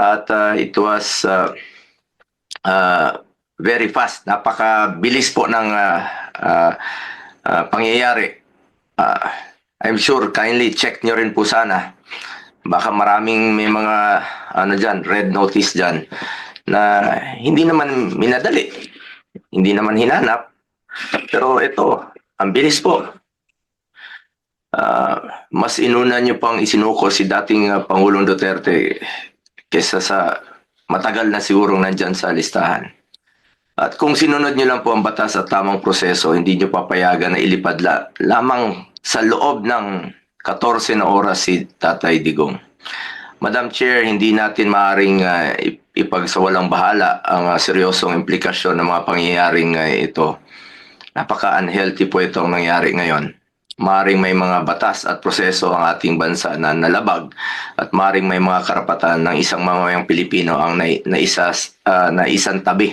At uh, it was uh, uh, very fast. Napakabilis po ng uh, uh, uh, pangyayari. Uh, I'm sure kindly check nyo rin po sana. Baka maraming may mga ano dyan, red notice dyan na hindi naman minadali. Hindi naman hinanap. Pero ito, ang bilis po. Ah, mas inuna nyo pang isinuko si dating ah, Pangulong Duterte kesa sa matagal na sigurong nandyan sa listahan. At kung sinunod nyo lang po ang batas at tamang proseso, hindi nyo papayagan na ilipad la- lamang sa loob ng 14 na oras si Tatay Digong. Madam Chair, hindi natin maaring ip- ipagsawalang bahala ang ah, seryosong implikasyon ng mga pangyayaring ah, ito. Napaka-unhealthy po itong nangyari ngayon. Maring may mga batas at proseso ang ating bansa na nalabag at maring may mga karapatan ng isang mamamayang Pilipino ang nai- naisa, ah, naisan tabi